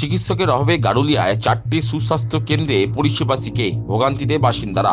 চিকিৎসকের অভাবে গারুলিয়ায় চারটি সুস্বাস্থ্য কেন্দ্রে পরিষেবা শিখে ভোগান্তিতে বাসিন্দারা।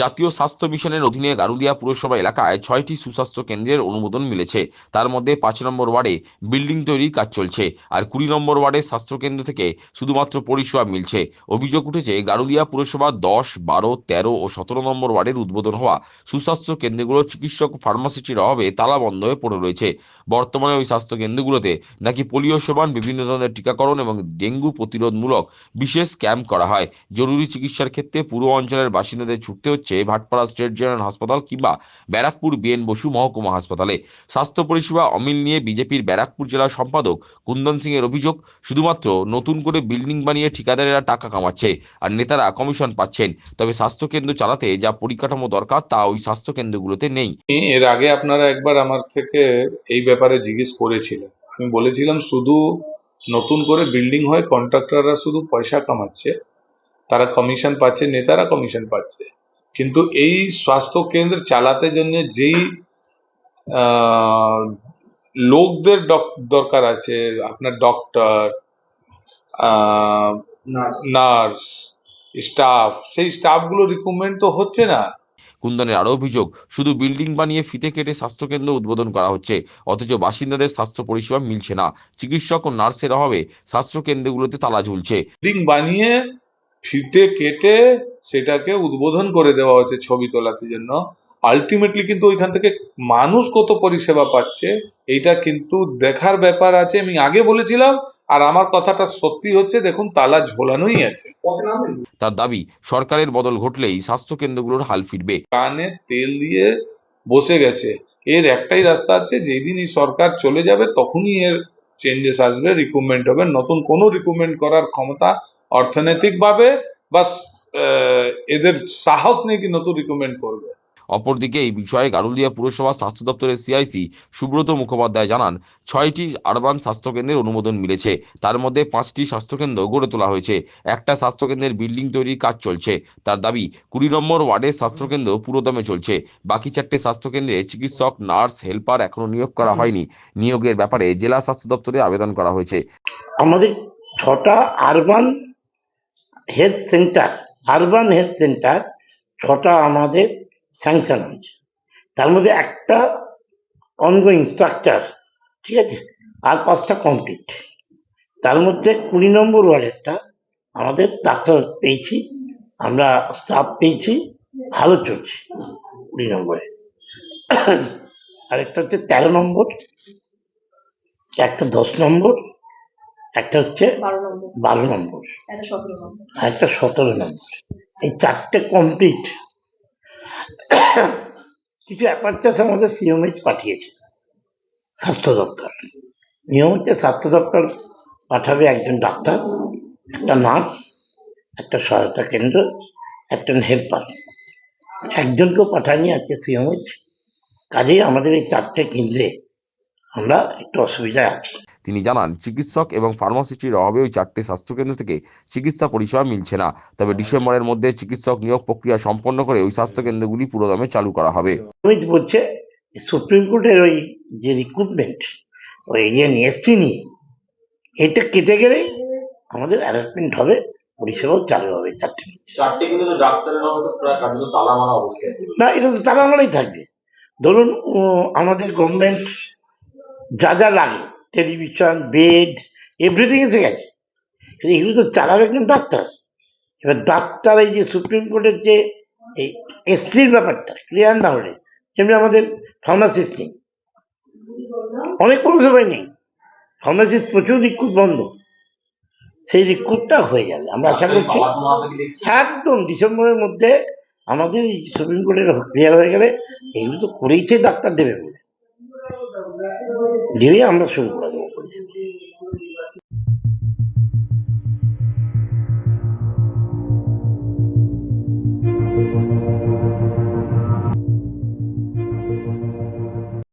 জাতীয় স্বাস্থ্য মিশনের অধীনে গারুলিয়া পুরসভা এলাকায় ছয়টি সুস্বাস্থ্য কেন্দ্রের অনুমোদন মিলেছে। তার মধ্যে পাঁচ নম্বর ওয়ার্ডে বিল্ডিং তৈরির কাজ চলছে আর কুড়ি নম্বর ওয়ার্ডের স্বাস্থ্যকেন্দ্র থেকে শুধুমাত্র পরিষেবা মিলছে। অভিযোগ উঠেছে গারুলিয়া পুরসভা দশ, বারো, তেরো ও সতেরো নম্বর ওয়ার্ডের উদ্বোধন হওয়া সুস্বাস্থ্য কেন্দ্রগুলো চিকিৎসক ও ফার্মাসিস্টের অভাবে তালা বন্ধ হয়ে পড়ে রয়েছে। বর্তমানে ওই স্বাস্থ্য কেন্দ্রগুলোতে নাকি পোলিও সমান বিভিন্ন ধরনের টিকাকরণ এবং ডেঙ্গু প্রতিরোধমূলক বিশেষ ক্যাম্প করা হয়। জরুরি চিকিৎসার ক্ষেত্রে পুরো অঞ্চলের বাসিন্দাদের ছুটতে হচ্ছে। ভাটপাড়া স্টেট জেনারেল হাসপাতাল কিংবা ব্যারাকপুর বিএন বসু মহকুমা হাসপাতালে। স্বাস্থ্য পরিষেবা অমিল নিয়ে বিজেপির ব্যারাকপুর জেলার সম্পাদক কুন্দন সিং এর অভিযোগ, শুধুমাত্র নতুন করে বিল্ডিং বানিয়ে ঠিকাদারেরা টাকা কামাচ্ছে আর নেতারা কমিশন পাচ্ছেন, তবে স্বাস্থ্যকেন্দ্র চালাতে যা পরিকাঠামো দরকার তা ওই স্বাস্থ্যকেন্দ্রগুলোতে নেই। এর আগে আপনারা একবার আমার থেকে এই ব্যাপারে জিজ্ঞেস করেছিলেন। আমি বলেছিলাম, শুধু নতুন করে বিল্ডিং হয়, কন্ট্রাক্টররা শুধু পয়সা কামাচ্ছে, তারা কমিশন পাচ্ছে, নেতারা কমিশন পাচ্ছে। কিন্তু এই স্বাস্থ্য কেন্দ্র চালাতে জন্য যেই লোকদের ডক- দরকার আছে আপনার ডক্টর নার্স। স্টাফ সেই স্টাফগুলো রিক্রুটমেন্ট তো হচ্ছে না। কুন্দনের আরও অভিযোগ শুধু বিল্ডিং বানিয়ে ফিতে কেটে স্বাস্থ্যকেন্দ্র উদ্বোধন করা হচ্ছে অথচ বাসিন্দাদের স্বাস্থ্য পরিষেবা মিলছে না। চিকিৎসক ও নার্সের অভাবে স্বাস্থ্যকেন্দ্রগুলোতে তালা ঝুলছে। বিল্ডিং বানিয়ে ফিতে কেটে সেটাকে উদ্বোধন করে দেওয়া হয়েছে ছবি তোলার জন্য। আলটিমেটলি কিন্তু ওইখান থেকে মানুষ কত পরিষেবা পাচ্ছে এইটা কিন্তু দেখার ব্যাপার আছে। আমি আগে বলেছিলাম আর আমার কথাটা সত্যি হচ্ছে দেখুন তালা ঝোলানোই আছে। তার দাবি সরকারের বদল ঘটলেই স্বাস্থ্যকেন্দ্রগুলোর হাল ফিরবে। কানে তেল দিয়ে বসে গেছে। এর একটাই রাস্তা আছে যেদিন এই সরকার চলে যাবে তখনই এর চেঞ্জেস আসবে রিক্রুটমেন্ট হবে। নতুন কোনো রিক্রুটমেন্ট করার ক্ষমতা অর্থনৈতিকভাবে বা এদের সাহস নেই কি নতুন রিক্রুটমেন্ট করবে? অপরদিকে এই বিষয়ে গারুলিয়া পুরসভা স্বাস্থ্য দপ্তরের সিআইসি সুব্রত মুখোপাধ্যায় জানান, ছয়টি আরবান স্বাস্থ্যকেন্দ্রের অনুমোদন মিলেছে। তার মধ্যে পাঁচটি স্বাস্থ্যকেন্দ্র গড়ে তোলা হয়েছে। একটা স্বাস্থ্যকেন্দ্রের বিল্ডিং তৈরির কাজ চলছে। তার দাবি, কুড়ি নম্বর ওয়ার্ডের স্বাস্থ্যকেন্দ্র পুরোদমে চলছে। বাকি চারটে স্বাস্থ্যকেন্দ্রে চিকিৎসক, নার্স, হেল্পার এখনও নিয়োগ করা হয়নি। নিয়োগের ব্যাপারে জেলা স্বাস্থ্য দপ্তরে আবেদন করা হয়েছে। আমাদের ছটা urban health centre, urban health centre, ছটা আমাদের স্যাংশন হয়েছে তার মধ্যে একটা অনগোয়িং স্ট্রাকচার ঠিক আছে? আর পাঁচটা কমপ্লিট তার মধ্যে কুড়ি নম্বর ওয়ার্ডেরটা আমাদের ডাক্তার পেয়েছি আমরা স্টাফ পেয়েছি ভালো চলছে কুড়ি নম্বরে। আরেকটা হচ্ছে তেরো নম্বর একটা দশ নম্বর একটা হচ্ছে বারো নম্বর। আর একটা সতেরো নম্বর। এই চারটে কমপ্লিট কিছু অ্যাপারচাস আমাদের সিএমএইচ পাঠিয়েছে। স্বাস্থ্য দপ্তর। নিয়ম হচ্ছে স্বাস্থ্য দপ্তর পাঠাবে একজন ডাক্তার, একটা নার্স, একটা সহায়তা কেন্দ্র একজন হেল্পার। একজনকেও পাঠায়নি আজকে সিএমএইচ কাজেই আমাদের এই চারটে কেন্দ্রে আমরা একটু অসুবিধায় আছি। তিনি জানান চিকিৎসক এবং ফার্মাসিস্টের অভাবে ওই চারটে স্বাস্থ্যকেন্দ্র থেকে চিকিৎসা পরিষেবা মিলছে না। তবে ডিসেম্বরের মধ্যে চিকিৎসক নিয়োগ প্রক্রিয়া সম্পন্ন করে ওই স্বাস্থ্যকেন্দ্রগুলি পুরোদমে চালু করা হবে। বলছে সুপ্রিম কোর্টের ওই যে রিক্রুটমেন্ট ওই ইয়ে নিয়ে এসছি নিয়ে এটা কেটে গেলেই আমাদের অ্যালটমেন্ট হবে পরিষেবাও চালু হবে চারটে চারটে কিন্তু ডাক্তারের অবস্থায় না এটা তো তারা আমরাই থাকবে। ধরুন আমাদের গভর্নমেন্ট যা যা লাগে টেলিভিশন বেড এভরিথিং এসে গেছে। এগুলো তো চালাবে একজন ডাক্তার। এবার ডাক্তার এই যে সুপ্রিম কোর্টের যে এই এসটির ব্যাপারটা ক্লিয়ার না হলে যেমনি আমাদের ফার্মাসিস্ট নেই। অনেক পৌরসভায় নেই। ফার্মাসিস্ট প্রচুর রিক্রুট বন্ধ। সেই রিক্রুটটা হয়ে যাবে আমরা আশা করছি একদম ডিসেম্বরের মধ্যে আমাদের সুপ্রিম কোর্টের ক্লিয়ার হয়ে গেলে এগুলো তো করেইছে ডাক্তার দেবে বলে। দিয়ে আমরা শুরু করব